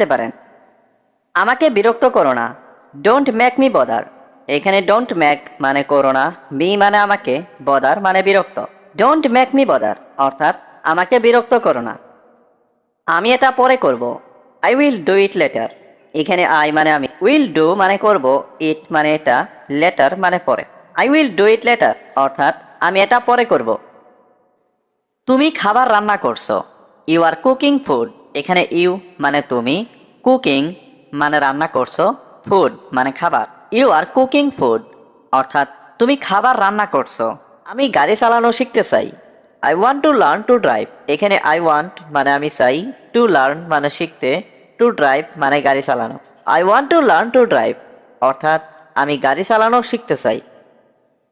লিখতে পারেন। আমাকে বিরক্ত করো না। ডোন্ট ম্যাক মি বদার এখানে ডোন্ট ম্যাক মানে করো না মি মানে আমাকে বদার মানে বিরক্ত। ডোন্ট ম্যাক মি বদার অর্থাৎ আমাকে বিরক্ত করো না। আমি এটা পরে করব। I will do it later এখানে আই মানে আমি। উইল ডু মানে করব ইট মানে এটা লেটার মানে পরে। I will do it later অর্থাৎ আমি এটা পরে করব। তুমি খাবার রান্না করছ। ইউ আর কুকিং ফুড এখানে ইউ মানে তুমি কুকিং মানে রান্না করছ ফুড মানে খাবার। ইউ আর কুকিং ফুড অর্থাৎ তুমি খাবার রান্না করছ। আমি গাড়ি চালানো শিখতে চাই। I want to learn to drive এখানে আই ওয়ান্ট মানে আমি চাই টু লার্ন মানে শিখতে টু ড্রাইভ মানে গাড়ি চালানো। I want to learn to drive অর্থাৎ আমি গাড়ি চালানো শিখতে চাই।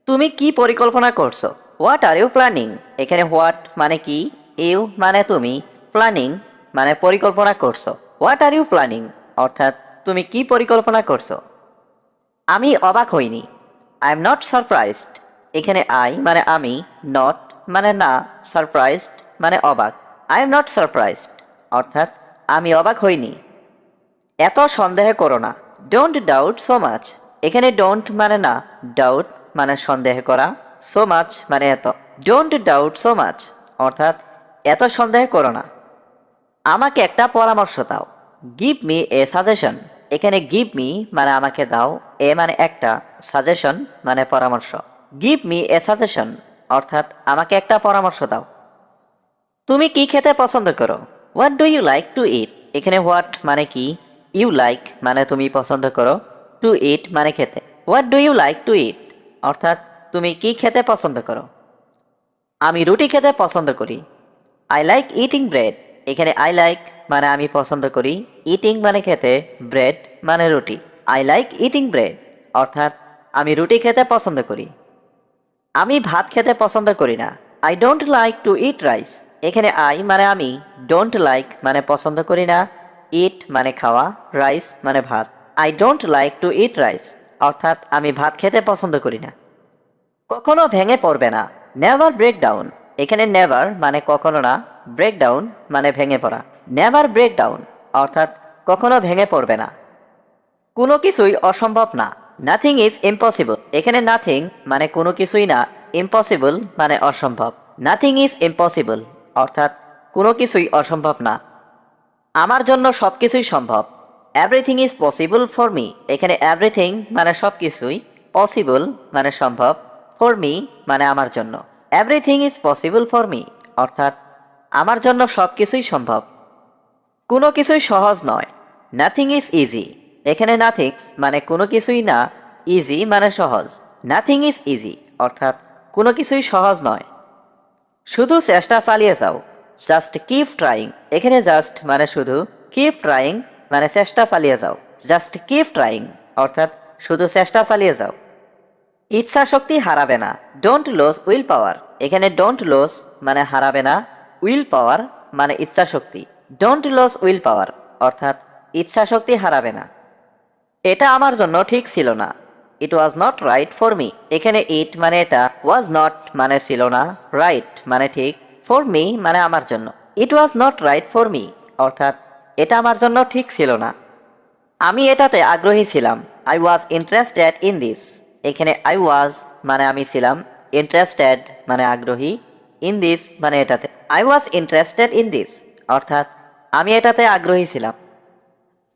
তুমি কি পরিকল্পনা করছ? হোয়াট আর ইউ প্ল্যানিং এখানে হোয়াট মানে কি? ইউ মানে তুমি। প্ল্যানিং মানে পরিকল্পনা করছ। হোয়াট আর ইউ প্ল্যানিং অর্থাৎ, তুমি কি পরিকল্পনা করছ? আমি অবাক হইনি। আই এম নট সারপ্রাইজড এখানে আই মানে আমি নট মানে না সারপ্রাইজড মানে অবাক। আই এম নট সারপ্রাইজড অর্থাৎ, আমি অবাক হইনি। এত সন্দেহ করো না। ডোন্ট ডাউট সো মাচ এখানে ডোন্ট মানে না ডাউট মানে সন্দেহ করা। সো মাচ মানে এত। ডোন্ট ডাউট সো মাচ অর্থাৎ, এত সন্দেহ করো না। আমাকে একটা পরামর্শ দাও। গিভ মি এ সাজেশন এখানে গিভ মি মানে আমাকে দাও, এ মানে একটা সাজেশন মানে পরামর্শ। গিভ মি এ সাজেশন অর্থাৎ আমাকে একটা পরামর্শ দাও। তুমি কি খেতে পছন্দ করো? What do you like to eat এখানে হোয়াট মানে কি? ইউ লাইক মানে তুমি পছন্দ করো। টু ইট মানে খেতে। What do you like to eat অর্থাৎ তুমি কি খেতে পছন্দ করো? আমি রুটি খেতে পছন্দ করি। আই লাইক ইটিং ব্রেড এখানে আই লাইক মানে আমি পছন্দ করি ইটিং মানে খেতে ব্রেড মানে রুটি। আই লাইক ইটিং ব্রেড অর্থাৎ আমি রুটি খেতে পছন্দ করি। আমি ভাত খেতে পছন্দ করি না। I don't like to eat rice এখানে আই মানে আমি ডোন্ট লাইক মানে পছন্দ করি না। ইট মানে খাওয়া রাইস মানে ভাত। I don't like to eat rice অর্থাৎ আমি ভাত খেতে পছন্দ করি না। কখনো ভেঙে পড়বে না। নেভার ব্রেক ডাউন এখানে নেভার মানে কখনো না। ব্রেক ডাউন মানে ভেঙে পড়া। নেভার ব্রেকডাউন অর্থাৎ কখনো ভেঙে পড়বে না। কোনো কিছুই অসম্ভব না। নাথিং ইজ ইম্পসিবল এখানে নাথিং মানে কোনো কিছুই না। ইম্পসিবল মানে অসম্ভব। নাথিং ইজ ইম্পসিবল অর্থাৎ কোনো কিছুই অসম্ভব না। আমার জন্য সব কিছুই সম্ভব। Everything is possible for me এখানে এভরিথিং মানে সব কিছুই পসিবল মানে সম্ভব ফর মি মানে আমার জন্য। Everything is possible for me অর্থাৎ আমার জন্য সব কিছুই সম্ভব। কোনো কিছুই সহজ নয়। নাথিং ইজ ইজি এখানে নাথিং মানে কোনো কিছুই না ইজি মানে সহজ। নাথিং ইজ ইজি অর্থাৎ কোনো কিছুই সহজ নয়। শুধু চেষ্টা চালিয়ে যাও। জাস্ট কিপ ট্রাইং এখানে জাস্ট মানে শুধু কিপ ট্রাইং মানে চেষ্টা চালিয়ে যাও। জাস্ট কিপ ট্রাইং অর্থাৎ শুধু চেষ্টা চালিয়ে যাও। ইচ্ছা শক্তি হারাবে না। ডোন্ট লস উইল পাওয়ার এখানে ডোন্ট লস মানে হারাবে না। উইল পাওয়ার মানে ইচ্ছা শক্তি ডোন্ট লস উইল পাওয়ার অর্থাৎ ইচ্ছা শক্তি হারাবে না। এটা আমার জন্য ঠিক ছিল না। It was not right for me এখানে ইট মানে এটা ওয়াজ নট মানে ছিল না। রাইট মানে ঠিক ফর মি মানে আমার জন্য। It was not right for me অর্থাৎ এটা আমার জন্য ঠিক ছিল না। আমি এটাতে আগ্রহী ছিলাম। I was interested in this এখানে আই ওয়াজ মানে আমি ছিলাম। ইন্টারেস্টেড মানে আগ্রহী। ইন দিস মানে এটাতে। I was interested in this অর্থাৎ, আমি এটাতে আগ্রহী ছিলাম।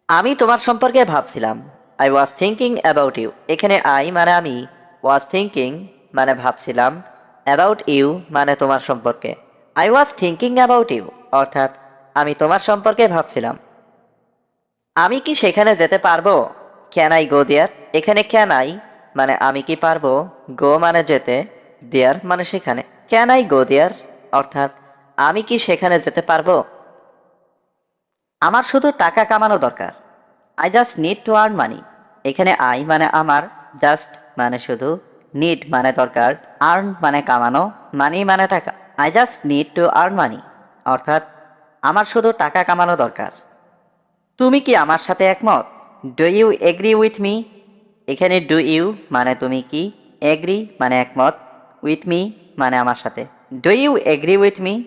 আমি তোমার সম্পর্কে ভাবছিলাম। I was thinking about you এখানে আই মানে আমি ওয়াজ থিঙ্কিং মানে ভাবছিলাম অ্যাবাউট ইউ মানে তোমার সম্পর্কে। I was thinking about you অর্থাৎ, আমি তোমার সম্পর্কে ভাবছিলাম। আমি কি সেখানে যেতে পারব? ক্যান আই গো দেয়ার এখানে ক্যান আই মানে আমি কি পারব? গো মানে যেতে দেয়ার মানে সেখানে। ক্যান আই গো দেয়ার অর্থাৎ, আমি কি সেখানে যেতে পারব? আমার শুধু টাকা কামানো দরকার। I just need to earn money এখানে আই মানে আমার জাস্ট মানে শুধু নিড মানে দরকার আর্ন মানে কামানো মানি মানে টাকা। I just need to earn money অর্থাৎ, আমার শুধু টাকা কামানো দরকার। তুমি কি আমার সাথে একমত? Do you agree with me এখানে ডু ইউ মানে তুমি কি? এগ্রি মানে একমত উইথ মি মানে আমার সাথে। Do you agree with me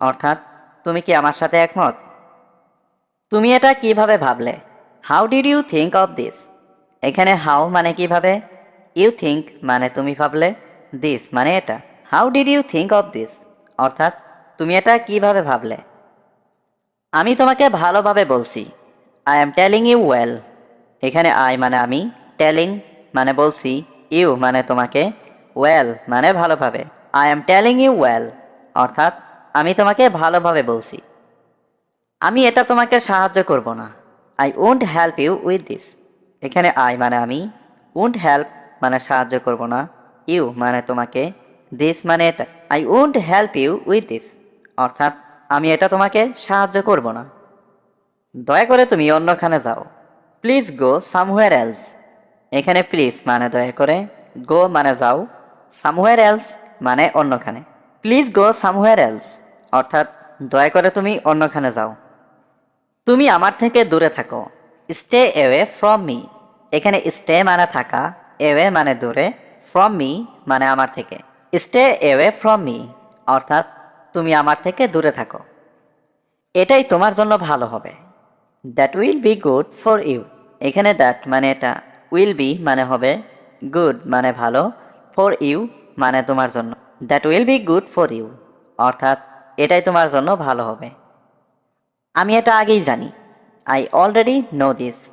অর্থাৎ, তুমি কি আমার সাথে একমত? তুমি এটা কীভাবে ভাবলে? How did you think of this এখানে হাউ মানে কীভাবে? ইউ থিঙ্ক মানে তুমি ভাবলে দিস মানে এটা। How did you think of this অর্থাৎ, তুমি এটা কীভাবে ভাবলে? আমি তোমাকে ভালোভাবে বলছি। I am telling you well এখানে আই মানে আমি। টেলিং মানে বলছি। ইউ মানে তোমাকে ওয়েল মানে ভালোভাবে। I am telling you well অর্থাৎ, আমি তোমাকে ভালোভাবে বলছি। আমি এটা তোমাকে সাহায্য করব না। I won't help you with this এখানে আই মানে আমি। উন্ট হেল্প মানে সাহায্য করব না। ইউ মানে তোমাকে। দিস মানে এটা। I won't help you with this অর্থাৎ, আমি এটা তোমাকে সাহায্য করব না। দয়া করে তুমি অন্যখানে যাও। প্লিজ গো সামহুয়ার এলস এখানে প্লিজ মানে দয়া করে। গো মানে যাও। সামহুয়ার এলস মানে অন্যখানে। প্লিজ গো সামহুয়ার এলস অর্থাৎ, দয়া করে তুমি অন্যখানে যাও। তুমি আমার থেকে দূরে থাকো। স্টে এওয়ে ফ্রম মি এখানে স্টে মানে থাকা এওয়ে মানে দূরে ফ্রম মি মানে আমার থেকে। স্টে এওয়ে ফ্রম মি অর্থাৎ, তুমি আমার থেকে দূরে থাকো। এটাই তোমার জন্য ভালো হবে। That will be good for you এখানে দ্যাট মানে এটা উইল বি মানে হবে গুড মানে ভালো ফর ইউ মানে তোমার জন্য। That will be good for you অর্থাৎ, এটাই তোমার জন্য ভালো হবে। আমি এটা আগেই জানি। আই অলরেডি নো দিস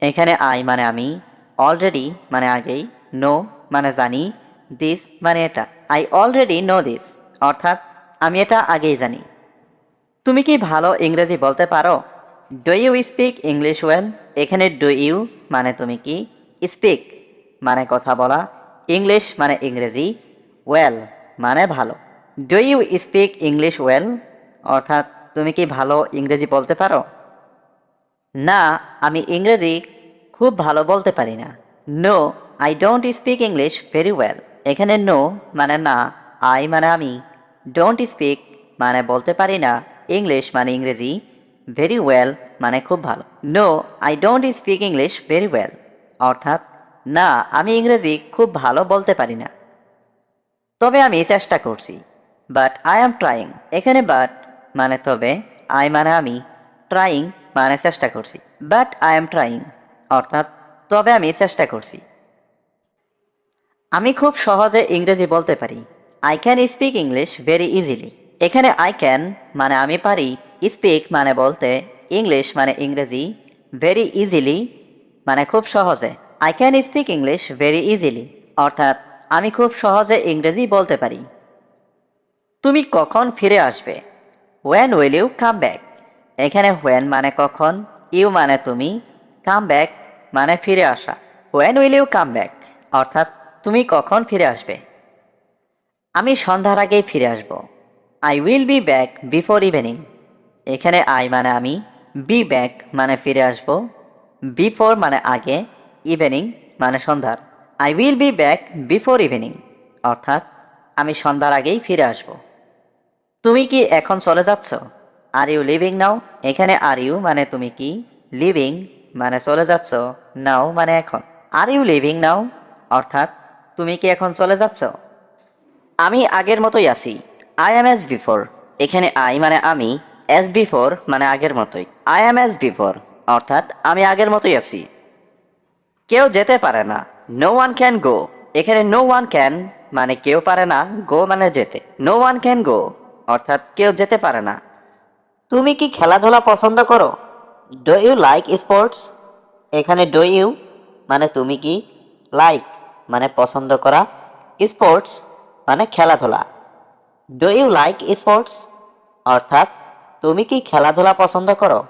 এখানে আই মানে আমি। অলরেডি মানে আগেই। নো মানে জানি। দিস মানে এটা। আই অলরেডি নো দিস অর্থাৎ, আমি এটা আগেই জানি। তুমি কি ভালো ইংরেজি বলতে পারো? Do you speak English well এখানে ডু ইউ মানে তুমি কি? স্পিক মানে কথা বলা। ইংলিশ মানে ইংরেজি ওয়েল মানে ভালো। Do you speak English well অর্থাৎ তুমি কি ভালো ইংরেজি বলতে পারো? না, আমি ইংরেজি খুব ভালো বলতে পারি না। No I don't speak English very well এখানে নো মানে না আই মানে আমি। ডোন্ট স্পিক মানে বলতে পারি না। ইংলিশ মানে ইংরেজি ভেরি ওয়েল মানে খুব ভালো। No I don't speak English very well অর্থাৎ না, আমি ইংরেজি খুব ভালো বলতে পারি না। তবে আমি চেষ্টা করছি। বাট আই এম ট্রাইং এখানে বাট মানে তবে আই মানে আমি ট্রাইং মানে চেষ্টা করছি। বাট আই এম ট্রাইং অর্থাৎ তবে আমি চেষ্টা করছি। আমি খুব সহজে ইংরেজি বলতে পারি। I can speak English very easily এখানে আই ক্যান মানে আমি পারি স্পিক মানে বলতে ইংলিশ মানে ইংরেজি ভেরি ইজিলি মানে খুব সহজে। I can speak English very easily অর্থাৎ, আমি খুব সহজে ইংরেজি বলতে পারি। তুমি কখন ফিরে আসবে? When will you come back এখানে হোয়েন মানে কখন ইউ মানে তুমি কাম ব্যাক মানে ফিরে আসা। When will you come back অর্থাৎ, তুমি কখন ফিরে আসবে? আমি সন্ধ্যার আগেই ফিরে আসব। I will be back before evening এখানে আই মানে আমি বি ব্যাক মানে ফিরে আসব। বিফোর মানে আগে ইভিনিং মানে সন্ধ্যার। I will be back before evening অর্থাৎ আমি সন্ধ্যার আগেই ফিরে আসব। তুমি কি এখন চলে যাচ্ছ? আর ইউ লিভিং নাও এখানে আর ইউ মানে তুমি কি? লিভিং মানে চলে যাচ্ছ নাও মানে এখন। আর ইউ লিভিং নাও অর্থাৎ তুমি কি এখন চলে যাচ্ছ? আমি আগের মতোই আছি। আই এম এস বিফোর এখানে আই মানে আমি এস বিফোর মানে আগের মতোই। আই এম এস বিফোর অর্থাৎ আমি আগের মতোই আছি। কেউ যেতে পারে না। নো ওয়ান ক্যান গো এখানে নো ওয়ান ক্যান মানে কেউ পারে না গো মানে যেতে। নো ওয়ান ক্যান গো অর্থাৎ কেউ যেতে পারে না। তুমি কি খেলাধুলা পছন্দ করো? ডু ইউ লাইক স্পোর্টস এখানে ডো ইউ মানে তুমি কি লাইক মানে পছন্দ করা। স্পোর্টস মানে খেলাধুলা। ডু ইউ লাইক স্পোর্টস অর্থাৎ তুমি কি খেলাধুলা পছন্দ করো?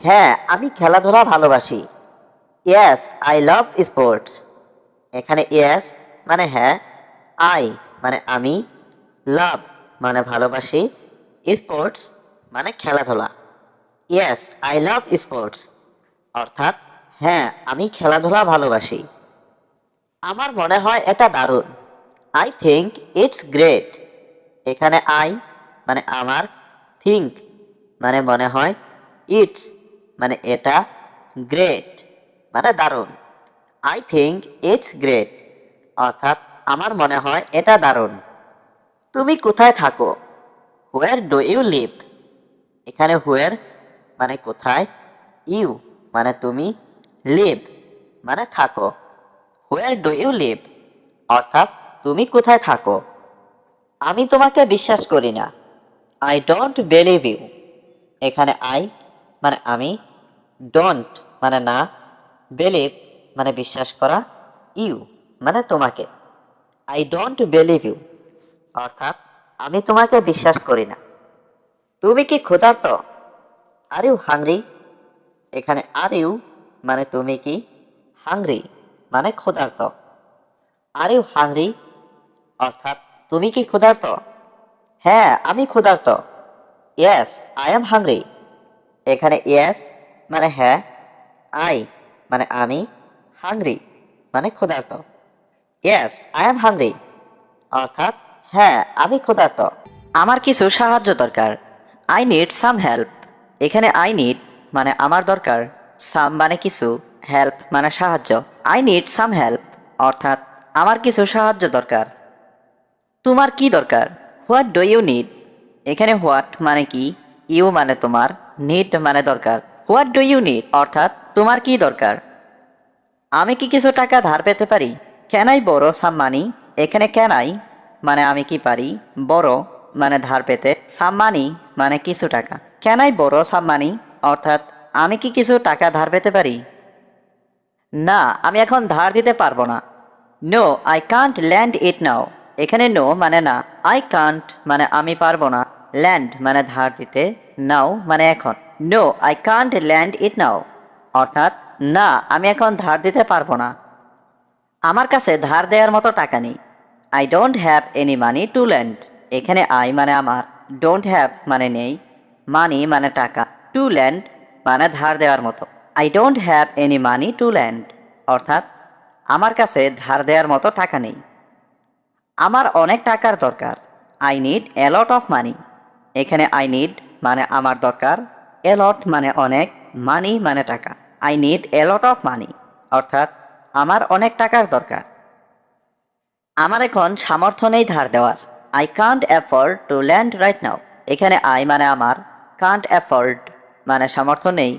হ্যাঁ আমি খেলাধুলা ভালোবাসি। ইয়েস আই লাভ স্পোর্টস এখানে ইয়েস মানে হ্যাঁ আই মানে আমি লাভ মানে ভালোবাসি স্পোর্টস মানে খেলাধুলা। ইয়েস আই লাভ স্পোর্টস অর্থাৎ হ্যাঁ আমি খেলাধুলা ভালোবাসি। আমার মনে হয় এটা দারুণ। আই থিঙ্ক ইটস গ্রেট এখানে আই মানে আমার থিঙ্ক মানে মনে হয় ইটস মানে এটা গ্রেট মানে দারুণ। আই থিঙ্ক ইটস গ্রেট অর্থাৎ আমার মনে হয় এটা দারুণ। তুমি কোথায় থাকো? হোয়ার ডু ইউ লিভ এখানে হোয়ার মানে কোথায়? ইউ মানে তুমি লিভ মানে থাকো। হোয়ার ডু ইউ লিভ অর্থাৎ তুমি কোথায় থাকো? আমি তোমাকে বিশ্বাস করি না। আই ডোন্ট বিলিভ ইউ এখানে আই মানে আমি ডোন্ট মানে না বিলিভ মানে বিশ্বাস করা ইউ মানে তোমাকে। আই ডোন্ট বিলিভ ইউ অর্থাৎ আমি তোমাকে বিশ্বাস করি না। তুমি কি ক্ষুধার্ত? আর ইউ হাংরি এখানে আর ইউ মানে তুমি কি হাংরি মানে ক্ষুধার্ত। আর ইউ হাংরি অর্থাৎ তুমি কি ক্ষুধার্ত? হ্যাঁ আমি ক্ষুধার্ত। ইয়েস আই এম হাংরি এখানে ইয়েস মানে হ্যাঁ আই মানে আমি হাংরি মানে ক্ষুধার্ত। ইয়েস আই এম হাংরি অর্থাৎ হ্যাঁ আমি ক্ষুধার্ত। আমার কিছু সাহায্য দরকার। আই নিড সাম হেল্প এখানে আই নিড মানে আমার দরকার। সাম মানে কিছু হেল্প মানে সাহায্য। আই নিড সাম হেল্প অর্থাৎ, আমার কিছু সাহায্য দরকার। তোমার কি দরকার? হোয়াট ডু ইউ নিড এখানে হোয়াট মানে কি? ইউ মানে তোমার নিড মানে দরকার। হোয়াট ডু ইউ নিড অর্থাৎ, তোমার কি দরকার? আমি কি কিছু টাকা ধার পেতে পারি? ক্যান আই বড় সাম মানি এখানে ক্যান আই মানে আমি কি পারি? বড় মানে ধার পেতে। সাম মানি মানে কিছু টাকা। ক্যান আই বড় সাম মানি অর্থাৎ, আমি কি কিছু টাকা ধার পেতে পারি? না, আমি এখন ধার দিতে পারব না। No I can't lend it now এখানে নো মানে না। আই কান্ট মানে আমি পারব না। ল্যান্ড মানে ধার দিতে। নাও মানে এখন। No I can't lend it now অর্থাৎ, না, আমি এখন ধার দিতে পারব না। আমার কাছে ধার দেওয়ার মতো টাকা নেই। I don't have any money to lend এখানে আই মানে আমার। ডোন্ট হ্যাভ মানে নেই। মানি মানে টাকা। টু ল্যান্ড মানে ধার দেওয়ার মতো। I don't have any money to lend অর্থাৎ, আমার কাছে ধার দেওয়ার মতো টাকা নেই। আমার অনেক টাকার দরকার। I need a lot of money এখানে আই নিড মানে আমার দরকার। অ্যালট মানে অনেক, মানি মানে টাকা। I need a lot of money অর্থাৎ আমার অনেক টাকার দরকার। আমার এখন সামর্থ্য নেই ধার দেওয়ার। I can't afford to lend right now এখানে আই মানে আমার কান্ট অ্যাফোর্ড মানে সামর্থ্য নেই।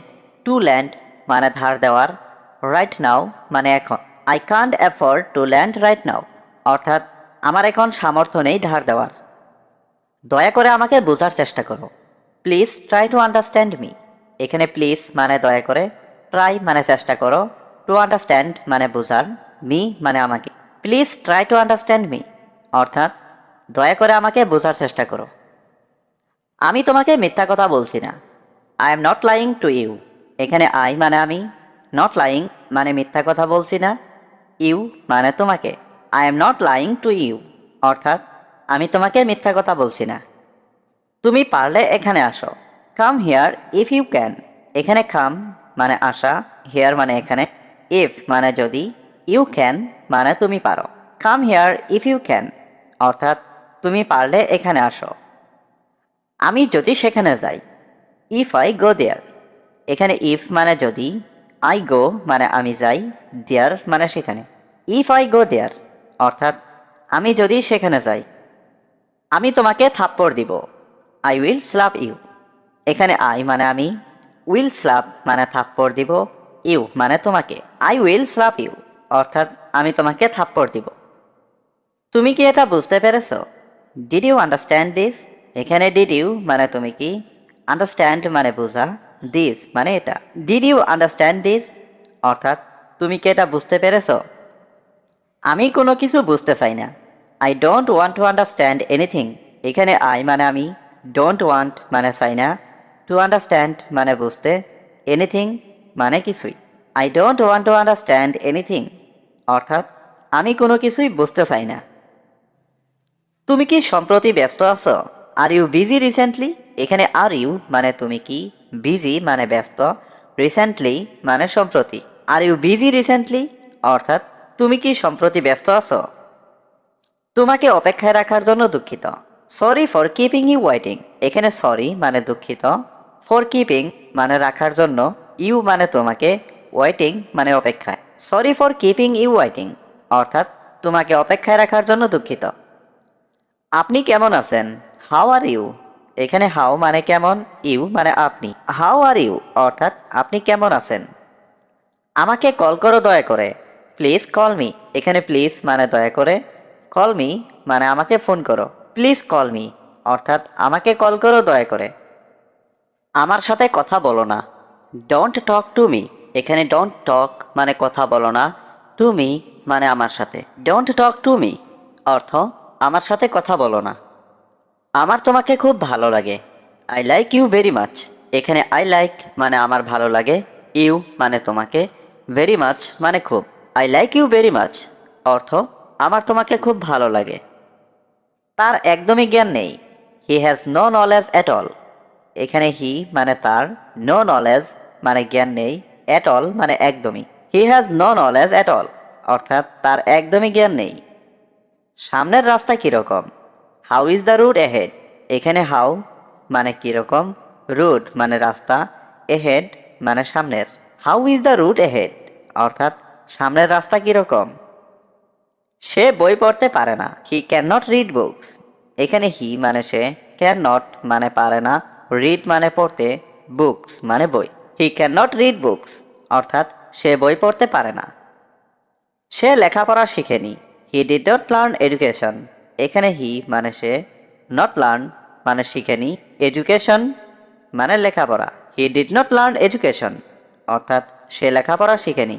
টু ল্যান্ড মানে ধার দেওয়ার রাইট নাও মানে এখন। I can't afford to lend right now অর্থাৎ আমার এখন সামর্থ্য নেই ধার দেওয়ার। দয়া করে আমাকে বোঝার চেষ্টা করো। Please try to understand me এখানে প্লিজ মানে দয়া করে ট্রাই মানে চেষ্টা করো টু আন্ডারস্ট্যান্ড মানে বোঝার মি মানে আমাকে। Please try to understand me অর্থাৎ, দয়া করে আমাকে বোঝার চেষ্টা করো। আমি তোমাকে মিথ্যা কথা বলছি না। I am not lying to you এখানে আই মানে আমি নট লাইং মানে মিথ্যা কথা বলছি না। ইউ মানে তোমাকে। I am not lying to you অর্থাৎ, আমি তোমাকে মিথ্যা কথা বলছি না। তুমি পারলে এখানে আসো। Come here if you can এখানে কাম মানে আসা হিয়ার মানে এখানে ইফ মানে যদি ইউ ক্যান মানে তুমি পারো। Come here if you can অর্থাৎ তুমি পারলে এখানে আসো। আমি যদি সেখানে যাই ইফ আই গো দেয়ার এখানে ইফ মানে যদি আই গো মানে আমি যাই দেয়ার মানে সেখানে। ইফ আই গো দেয়ার অর্থাৎ আমি যদি সেখানে যাই, আমি তোমাকে থাপ্পড় দিব। আই উইল স্লাপ ইউ এখানে আই মানে আমি উইল স্লাপ মানে থাপ্পড় দিব ইউ মানে তোমাকে। আই উইল স্লাপ ইউ অর্থাৎ আমি তোমাকে থাপ্পড় দিব। তুমি কি এটা বুঝতে পেরেছ? ডিড ইউ আন্ডারস্ট্যান্ড দিস এখানে ডিড ইউ মানে তুমি কি? আন্ডারস্ট্যান্ড মানে বোঝা দিস মানে এটা। ডিড ইউ আন্ডারস্ট্যান্ড দিস অর্থাৎ তুমি কি এটা বুঝতে পেরেছ? আমি কোনো কিছু বুঝতে চাই না। I don't want to understand anything এখানে আই মানে আমি ডোন্ট ওয়ান্ট মানে চাই না। টু আন্ডারস্ট্যান্ড মানে বুঝতে। এনিথিং মানে কিছুই। I don't want to understand anything অর্থাৎ, আমি কোনো কিছুই বুঝতে চাই না। তুমি কি সম্প্রতি ব্যস্ত আছো? আর ইউ বিজি রিসেন্টলি এখানে আর ইউ মানে তুমি কি? বিজি মানে ব্যস্ত। রিসেন্টলি মানে সম্প্রতি। আর ইউ বিজি রিসেন্টলি অর্থাৎ, তুমি কি সম্প্রতি ব্যস্ত আছো? তোমাকে অপেক্ষায় রাখার জন্য দুঃখিত। Sorry for keeping you waiting এখানে সরি মানে দুঃখিত। ফর কিপিং মানে রাখার জন্য। ইউ মানে তোমাকে ওয়াইটিং মানে অপেক্ষায়। Sorry for keeping you waiting অর্থাৎ তোমাকে অপেক্ষায় রাখার জন্য দুঃখিত। আপনি কেমন আছেন? হাউ আর ইউ এখানে হাউ মানে কেমন ইউ মানে আপনি। হাউ আর ইউ অর্থাৎ আপনি কেমন আছেন? আমাকে কল করো দয়া করে। প্লিজ কল মি এখানে প্লিজ মানে দয়া করে। কল মি মানে আমাকে ফোন করো। Please call me. অর্থাৎ আমাকে কল করো, দয়া করে। আমার সাথে কথা বলো না। ডোন্ট টক টু মি এখানে ডোন্ট টক মানে কথা বলো না। টু মি মানে আমার সাথে। ডোন্ট টক টু মি অর্থ, আমার সাথে কথা বলো না। আমার তোমাকে খুব ভালো লাগে। I like you very much এখানে আই লাইক মানে আমার ভালো লাগে। ইউ মানে তোমাকে। ভেরি মাচ মানে খুব। I like you very much অর্থ, আমার তোমাকে খুব ভালো লাগে। তার একদমই জ্ঞান নেই। He has no knowledge at all এখানে হি মানে তার নো নলেজ মানে জ্ঞান নেই অ্যাট অল মানে একদমই। He has no knowledge at all অর্থাৎ তার একদমই জ্ঞান নেই। সামনের রাস্তা কীরকম? How is the route ahead এখানে হাউ মানে কীরকম? রুট মানে রাস্তা এহেড মানে সামনের। How is the route ahead অর্থাৎ সামনের রাস্তা কীরকম? সে বই পড়তে পারে না। He can not read books এখানে হি মানে সে ক্যান নট মানে পারে না। রিড মানে পড়তে বুকস মানে বই। He can not read books অর্থাৎ সে বই পড়তে পারে না। সে লেখাপড়া শিখেনি। He did not learn education এখানে হি মানে সে নট লার্ন মানে শিখেনি। এডুকেশন মানে লেখাপড়া। He did not learn education অর্থাৎ সে লেখাপড়া শিখেনি।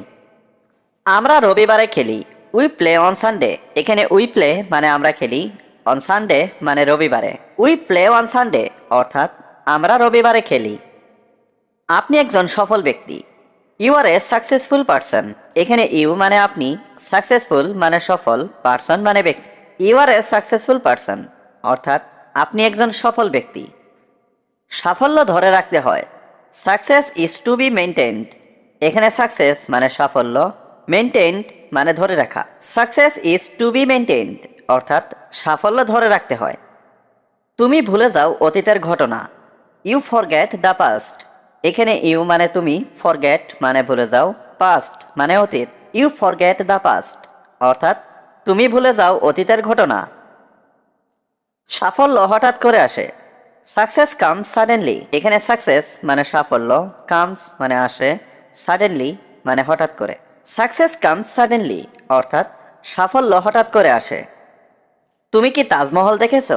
আমরা রবিবারে খেলি। উই প্লে অন সানডে এখানে উই প্লে মানে আমরা খেলি অন সানডে মানে রবিবারে। উই প্লে অন সানডে অর্থাৎ আমরা রবিবারে খেলি। আপনি একজন সফল ব্যক্তি। You are a successful person এখানে ইউ মানে আপনি সাকসেসফুল মানে সফল পারসন মানে ব্যক্তি। You are a successful person অর্থাৎ আপনি একজন সফল ব্যক্তি। সাফল্য ধরে রাখতে হয়। Success is to be maintained এখানে সাকসেস মানে সাফল্য মেনটেন্ড মানে ধরে রাখা। Success is to be maintained অর্থাৎ সাফল্য ধরে রাখতে হয়। তুমি ভুলে যাও অতীতের ঘটনা। ইউ ফরগেট দ্য পাস্ট এখানে ইউ মানে তুমি ফরগেট মানে ভুলে যাও। পাস্ট মানে অতীত। ইউ ফরগেট দ্য পাস্ট অর্থাৎ তুমি ভুলে যাও অতীতের ঘটনা। সাফল্য হঠাৎ করে আসে। সাকসেস কামস সাডেনলি এখানে সাকসেস মানে সাফল্য কামস মানে আসে। সাডেনলি মানে হঠাৎ করে। সাকসেস কামস সাডেনলি, অর্থাৎ সাফল্য হঠাৎ করে আসে। তুমি কি তাজমহল দেখেছ?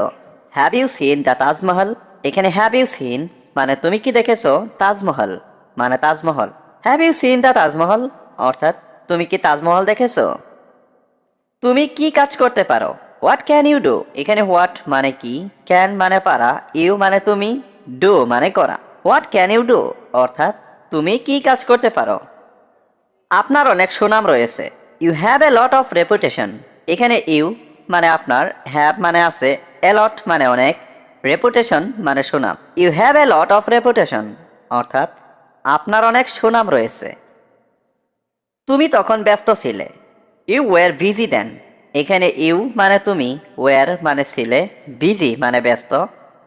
Have you seen the Taj Mahal? এখানে হ্যাভ ইউ সিন মানে তুমি কি দেখেছ? তাজমহল মানে Taj Mahal. Have you seen the Taj Mahal? অর্থাৎ তুমি কি তাজমহল দেখেছ? তুমি কি কাজ করতে পারো? হোয়াট ক্যান ইউ ডু এখানে হোয়াট মানে কি? ক্যান মানে পারা ইউ মানে তুমি ডু মানে করা। হোয়াট ক্যান ইউ ডু অর্থাৎ তুমি কি কাজ করতে পারো? আপনার অনেক সুনাম রয়েছে। You have a lot of reputation এখানে ইউ মানে আপনার হ্যাভ মানে আছে এলট মানে অনেক রেপুটেশন মানে সুনাম। You have a lot of reputation অর্থাৎ আপনার অনেক সুনাম রয়েছে। তুমি তখন ব্যস্ত ছিলে। ইউ ওয়ার বিজি দেন এখানে ইউ মানে তুমি ওয়ার মানে ছিলে বিজি মানে ব্যস্ত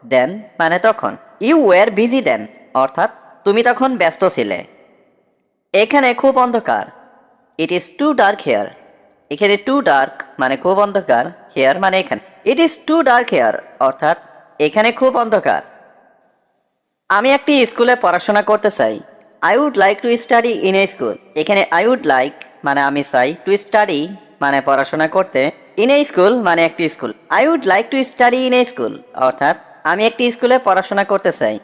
দেন মানে তখন। ইউ ওয়ার বিজি দেন অর্থাৎ তুমি তখন ব্যস্ত ছিলে। এখানে খুব অন্ধকার। It is too dark here এখানে টু ডার্ক মানে খুব অন্ধকার। হেয়ার মানে এখানে। It is too dark here অর্থাৎ এখানে খুব অন্ধকার। আমি একটি স্কুলে পড়াশোনা করতে চাই। I would like to study in a school এখানে আই উড লাইক মানে আমি চাই টু স্টাডি মানে পড়াশোনা করতে। ইন এ স্কুল মানে একটি school I would like to study in a school অর্থাৎ আমি একটি স্কুলে পড়াশোনা করতে চাই।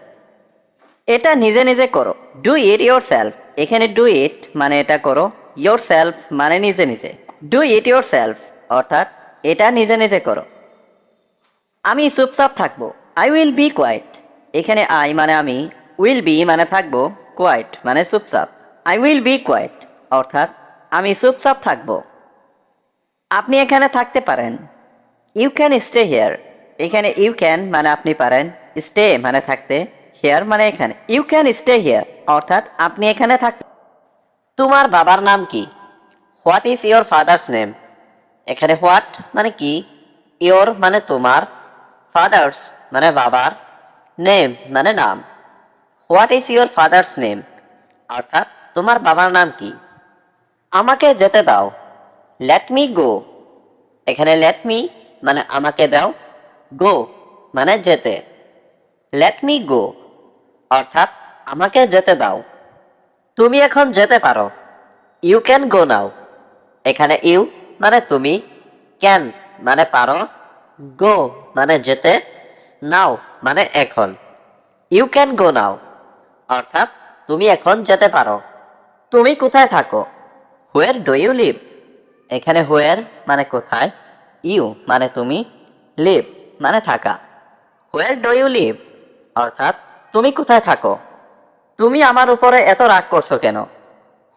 এটা নিজে নিজে করো। ডু ইট ইয়োর সেলফ এখানে ডু ইট মানে এটা করো। ইয়োর সেলফ মানে নিজে নিজে। ডু ইট ইয়োর সেলফ অর্থাৎ এটা নিজে নিজে করো। আমি চুপচাপ থাকব। আই উইল বি কোয়াইট এখানে আই মানে আমি উইল বি মানে থাকব কোয়াইট মানে চুপচাপ। আই উইল বি কোয়াইট অর্থাৎ আমি চুপচাপ থাকব। আপনি এখানে থাকতে পারেন। ইউ ক্যান স্টে হিয়ার এখানে ইউ ক্যান মানে আপনি পারেন। স্টে মানে থাকতে। হিয়ার মানে এখানে। ইউ ক্যান স্টে হিয়ার অর্থাৎ আপনি এখানে থাক তোমার বাবার নাম কি? What is your father's name এখানে হোয়াট মানে কি? ইয়োর মানে তোমার। ফাদার্স মানে বাবার। নেম মানে নাম। What is your father's name অর্থাৎ তোমার বাবার নাম কি? আমাকে যেতে দাও। লেট মি গো এখানে লেট মি মানে আমাকে দাও। গো মানে যেতে। লেট মি গো অর্থাৎ আমাকে যেতে দাও। তুমি এখন যেতে পারো। ইউ ক্যান গো নাও এখানে ইউ মানে তুমি। ক্যান মানে পারো। গো মানে যেতে। নাও মানে এখন। ইউ ক্যান গো নাও অর্থাৎ তুমি এখন যেতে পারো। তুমি কোথায় থাকো? হোয়ার ডু ইউ লিভ এখানে হোয়ার মানে কোথায়? ইউ মানে তুমি। লিভ মানে থাকা। হোয়ার ডু ইউ লিভ অর্থাৎ তুমি কোথায় থাকো? তুমি আমার উপরে এত রাগ করছ কেন?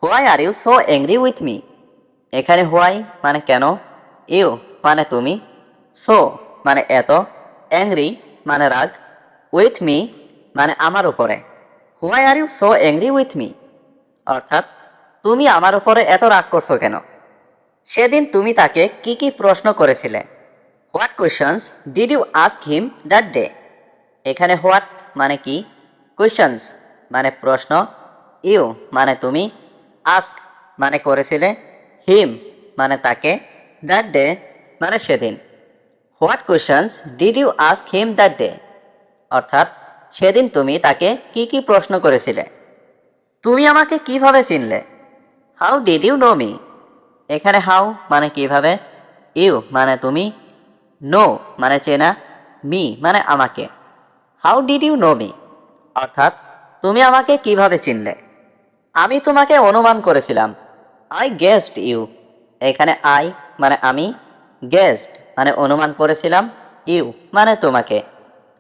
Why are you so angry with me এখানে হোয়াই মানে কেন? ইউ মানে তুমি? সো মানে এত? অ্যাংরি মানে রাগ? উইথ মি মানে আমার উপরে? Why are you so angry with me অর্থাৎ, তুমি আমার উপরে এত রাগ করছ কেন? সেদিন তুমি তাকে কি কি প্রশ্ন করেছিলে? What questions did you ask him that day এখানে হোয়াট মানে কি? কোয়েশনস মানে প্রশ্ন। ইউ মানে তুমি। আস্ক মানে করেছিলে। হিম মানে তাকে। দ্যাট ডে মানে সেদিন। What questions did you ask him that day অর্থাৎ, সেদিন তুমি তাকে কি কি প্রশ্ন করেছিলে? তুমি আমাকে কীভাবে চিনলে? How did you know me এখানে হাউ মানে কীভাবে? ইউ মানে তুমি। নো মানে চেনা। মি মানে আমাকে। How did you know me অর্থাৎ, তুমি আমাকে কীভাবে চিনলে? আমি তোমাকে অনুমান করেছিলাম। আই গেস্ট ইউ এখানে আই মানে আমি গেস্ট মানে অনুমান করেছিলাম ইউ মানে তোমাকে।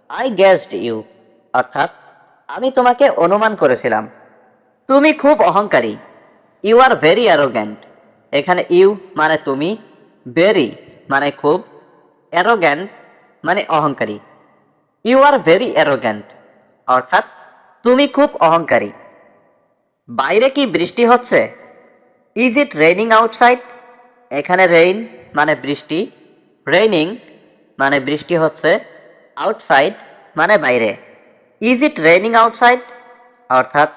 আই গেস্ট ইউ অর্থাৎ, আমি তোমাকে অনুমান করেছিলাম। তুমি খুব অহংকারী। ইউ আর ভেরি অ্যারোগ্যান্ট এখানে ইউ মানে তুমি ভেরি মানে খুব অ্যারোগ্যান্ট মানে অহংকারী। ইউ আর ভেরি অ্যারোগ্যান্ট অর্থাৎ, তুমি খুব অহংকারী। বাইরে কি বৃষ্টি হচ্ছে? ইজ ইট রেইনিং আউটসাইড এখানে রেইন মানে বৃষ্টি। রেইনিং মানে বৃষ্টি হচ্ছে। আউটসাইড মানে বাইরে। ইজ ইট রেইনিং আউটসাইড অর্থাৎ,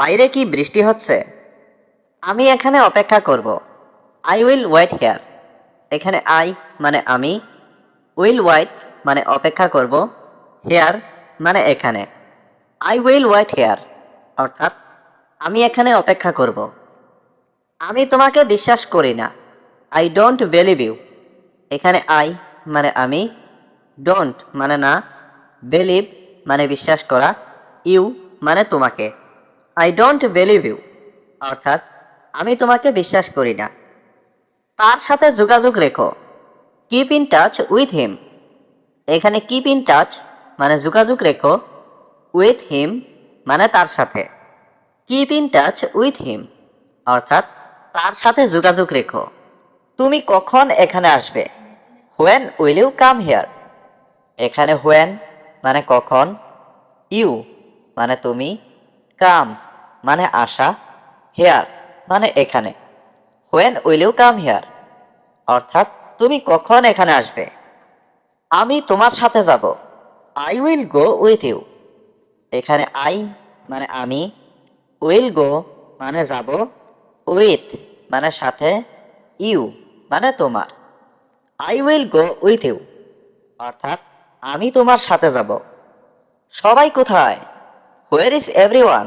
বাইরে কি বৃষ্টি হচ্ছে? আমি এখানে অপেক্ষা করব। আই উইল ওয়েট হেয়ার এখানে আই মানে আমি। উইল ওয়াইট মানে অপেক্ষা করব। হেয়ার মানে এখানে। আই উইল ওয়েট হেয়ার অর্থাৎ আমি এখানে অপেক্ষা করব। আমি তোমাকে বিশ্বাস করি না। আই ডোন্ট বিলিভ ইউ এখানে আই মানে আমি। ডোন্ট মানে না। বিলিভ মানে বিশ্বাস করা। ইউ মানে তোমাকে। আই ডোন্ট বিলিভ ইউ অর্থাৎ আমি তোমাকে বিশ্বাস করি না। তার সাথে যোগাযোগ রেখো। Keep in touch with him এখানে কিপ ইন টাচ মানে যোগাযোগ রেখো উইথ হিম মানে তার সাথে। Keep in touch with him অর্থাৎ তার সাথে যোগাযোগ রেখো। তুমি কখন এখানে আসবে? When will you come here এখানে হোয়েন মানে কখন? ইউ মানে তুমি কাম মানে আসা। হেয়ার মানে এখানে। When will you come here অর্থাৎ তুমি কখন এখানে আসবে? আমি তোমার সাথে যাব। I will go with you এখানে আই মানে আমি উইল গো মানে যাব উইথ মানে সাথে ইউ মানে তোমার। I will go with you অর্থাৎ আমি তোমার সাথে যাব। সবাই কোথায়? হোয়ার ইজ এভরি ওয়ান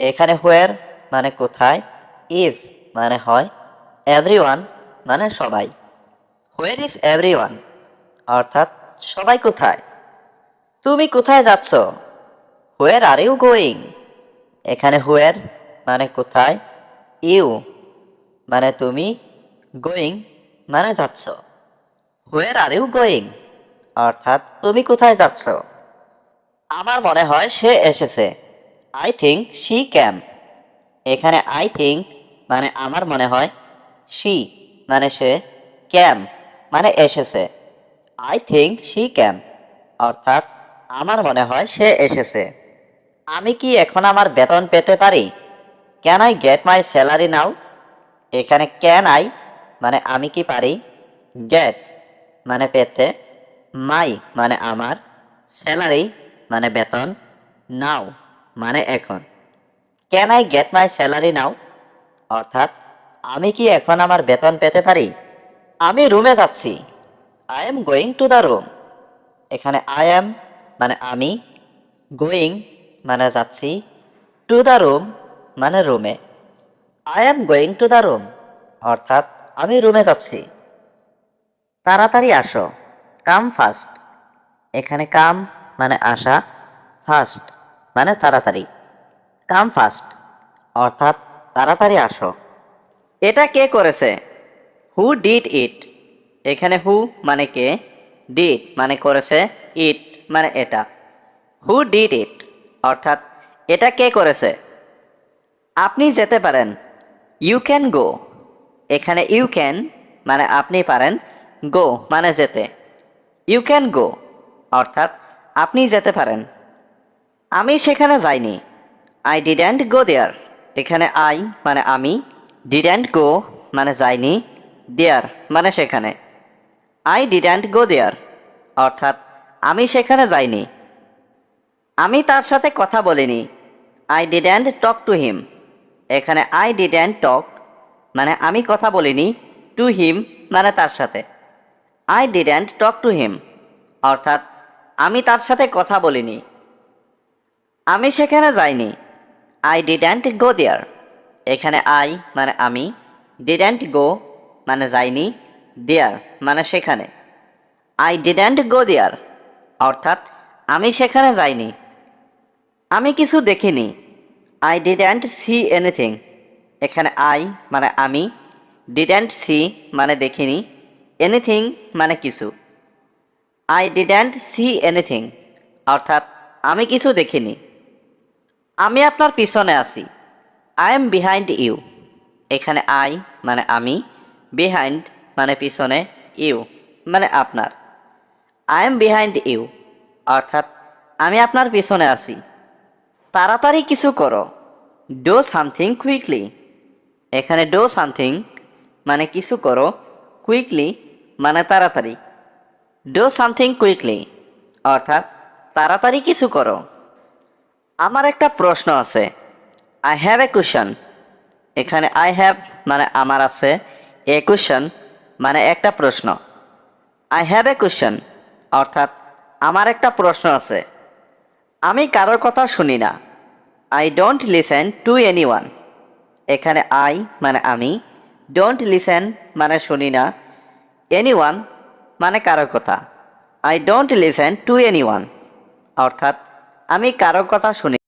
এখানে হোয়ার মানে কোথায় ইজ মানে হয় এভরি ওয়ান মানে সবাই। হোয়ার ইজ এভরি ওয়ান অর্থাৎ সবাই কোথায়? তুমি কোথায় যাচ্ছ? হোয়ার আর ইউ গোয়িং এখানে হোয়ার মানে কোথায়? ইউ মানে তুমি গোয়িং মানে যাচ্ছ। হোয়ার আর ইউ গোয়িং অর্থাৎ তুমি কোথায় যাচ্ছ? আমার মনে হয় সে এসেছে। আই থিঙ্ক শি ক্যাম এখানে আই থিঙ্ক মানে আমার মনে হয় শি মানে সে ক্যাম মানে এসেছে। আই থিঙ্ক শি ক্যাম অর্থাৎ আমার মনে হয় সে এসেছে। আমি কি এখন আমার বেতন পেতে পারি? Can I get my salary now এখানে ক্যান আই মানে আমি কি পারি? গেট মানে পেতে। মাই মানে আমার। স্যালারি মানে বেতন। নাও মানে এখন। Can I get my salary now অর্থাৎ, আমি কি এখন আমার বেতন পেতে পারি? আমি রুমে যাচ্ছি। I am going to the room এখানে আই এম মানে আমি গোয়িং মানে যাচ্ছি টু দ্য রুম মানে রুমে I am going to the room অর্থাৎ আমি রুমে যাচ্ছি। তাড়াতাড়ি আসো কাম ফাস্ট এখানে কাম মানে আসা ফাস্ট মানে তাড়াতাড়ি। কাম ফাস্ট অর্থাৎ তাড়াতাড়ি আসো। এটা কে করেছে? হু ডিড ইট এখানে হু মানে কে? ডিড মানে করেছে ইট মানে এটা। হু ডিড ইট অর্থাৎ, এটা কে করেছে? আপনি যেতে পারেন। ইউ ক্যান গো এখানে ইউ ক্যান মানে আপনি পারেন গো মানে যেতে। ইউ ক্যান গো অর্থাৎ, আপনি যেতে পারেন। আমি সেখানে যাইনি। আই ডিডেন্ট গো দেয়ার এখানে আই মানে আমি ডিডেন্ট গো মানে যাইনি। দেয়ার মানে সেখানে। আই ডিডেন্ট গো দেয়ার অর্থাৎ আমি সেখানে যাইনি। আমি তার সাথে কথা বলিনি। I didn't talk to him এখানে আই ডিডেন্ট টক মানে আমি কথা বলিনি টু হিম মানে তার সাথে। I didn't talk to him অর্থাৎ আমি তার সাথে কথা বলিনি। আমি সেখানে যাইনি। I did didn't go there এখানে আই মানে আমি ডিড ডিডেন্ট গো মানে যাইনি দেয়ার মানে সেখানে। আই ডিডেন্ট গো দেয়ার অর্থাৎ আমি সেখানে যাইনি। আমি কিছু দেখিনি। আই ডিডেন্ট সি এনিথিং এখানে আই মানে আমি। ডিডেন্ট সি মানে দেখিনি। এনিথিং মানে কিছু। আই ডিডেন্ট সি এনিথিং অর্থাৎ আমি কিছু দেখিনি। আমি আপনার পিছনে আছি। আই এম বিহাইন্ড ইউ এখানে আই মানে আমি বিহাইন্ড মানে পিছনে ইউ মানে আপনার। আই এম বিহাইন্ড ইউ অর্থাৎ, আমি আপনার পিছনে আছি। তাড়াতাড়ি কিছু করো। ডো সামথিং কুইকলি এখানে ডো সামথিং মানে কিছু করো। কুইকলি মানে তাড়াতাড়ি। ডো সামথিং কুইকলি অর্থাৎ, তাড়াতাড়ি কিছু করো। আমার একটা প্রশ্ন আছে। আই হ্যাভ এ কুশন এখানে আই হ্যাভ মানে আমার আছে। এ কুশন মানে একটা প্রশ্ন। আই হ্যাভ এ কুশন অর্থাৎ আমার একটা প্রশ্ন আছে। আমি কারোর কথা শুনি না। I don't listen to anyone এখানে আই মানে আমি। ডোন্ট লিসেন মানে শুনি না। এনি ওয়ান মানে কারোর কথা। I don't listen to anyone অর্থাৎ আমি কারোর কথা শুনি